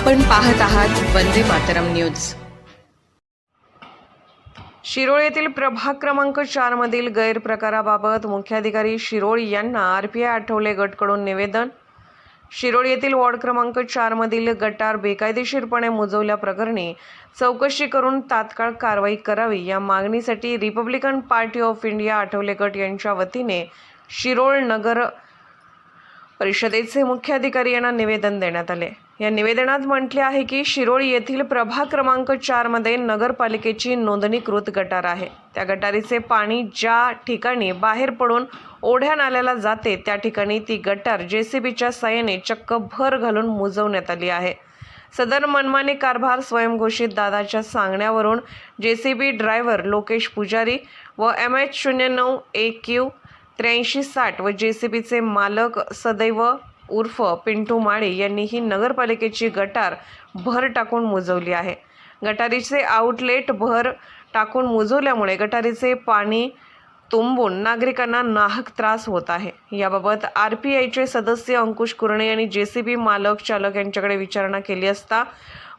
आपण पाहत आहात वंदे मातरम न्यूज. शिरोळ येथील प्रभाग क्रमांक चार मधील गैरप्रकाराबाबत मुख्याधिकारी शिरोळ यांना आर पी आय आठवले गटकडून निवेदन. शिरोळ येथील वॉर्ड क्रमांक चार मधील गटार बेकायदेशीरपणे मुजवल्याप्रकरणी चौकशी करून तात्काळ कारवाई करावी या मागणीसाठी Republican Party of India Athawale गट यांच्या वतीने शिरोळ नगर परिषदेचे मुख्याधिकारी यांना निवेदन देण्यात आले. या निवेदनात म्हटले आहे की शिरोळी येथील प्रभाग क्रमांक चारमध्ये नगरपालिकेची नोंदणीकृत गटार आहे. त्या गटारीचे पाणी ज्या ठिकाणी बाहेर पडून ओढ्या नाल्याला जाते त्या ठिकाणी ती गटार जेसीबीच्या साहाय्याने चक्क भर घालून मुजवण्यात आली आहे. सदर मनमानी कारभार स्वयंघोषित दादाच्या सांगण्यावरून जेसीबी ड्रायव्हर लोकेश पुजारी व एम एच शून्य नऊ ए क्यू त्र्याऐंशी साठ व जे सी बीचे मालक सदैव उर्फ पिंटू माळे यांनी ही नगरपालिकेची गटार भर टाकून मुजवली आहे. गटारीचे आउटलेट भर टाकून मुजवल्यामुळे गटारीचे पाणी तुंबून नागरिकांना नाहक त्रास होत आहे. याबाबत आर पी आयचे सदस्य अंकुश कुरणे यांनी जे सी बी मालक चालक यांच्याकडे विचारणा केली असता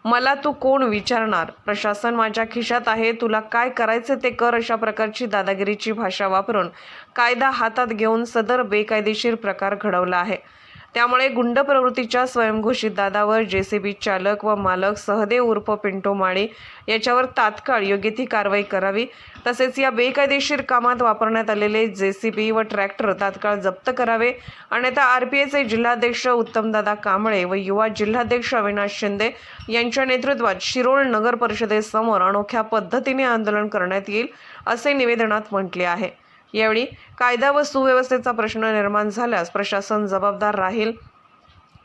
मला तू कोण विचारणार? प्रशासन माझ्या खिशात आहे तुला काय करायचं ते कर अशा प्रकारची दादागिरीची भाषा वापरून कायदा हातात घेऊन सदर बेकायदेशीर प्रकार घडवला आहे. त्यामुळे गुंड प्रवृत्तीच्या स्वयंघोषित दादावर जे सी बी चालक व मालक सहदेव उर्फ पिंटो माळी याच्यावर तात्काळ योग्य ती कारवाई करावी. तसेच या बेकायदेशीर कामात वापरण्यात आलेले जे सी बी व ट्रॅक्टर तात्काळ जप्त करावे. अन्यथा आर पी एचे जिल्हाध्यक्ष उत्तमदादा कांबळे व युवा जिल्हाध्यक्ष अविनाश शिंदे यांच्या नेतृत्वात शिरोळ नगर परिषदेसमोर अनोख्या पद्धतीने आंदोलन करण्यात येईल असे निवेदनात म्हटले आहे. यावेळी कायदा व सुव्यवस्थेचा प्रश्न निर्माण झाल्यास प्रशासन जबाबदार राहील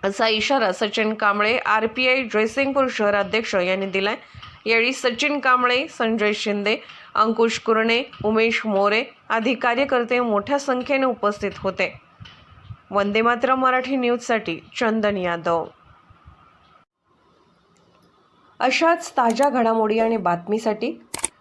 असा इशारा Sachin Kamble R P I Jaysingpur शहराध्यक्ष यांनी दिलाय. यावेळी सचिन कांबळे संजय शिंदे अंकुश कुरणे उमेश मोरे आदी कार्यकर्ते मोठ्या संख्येने उपस्थित होते. वंदे मात्र मराठी न्यूजसाठी चंदन यादव. अशाच ताज्या घडामोडी आणि बातमीसाठी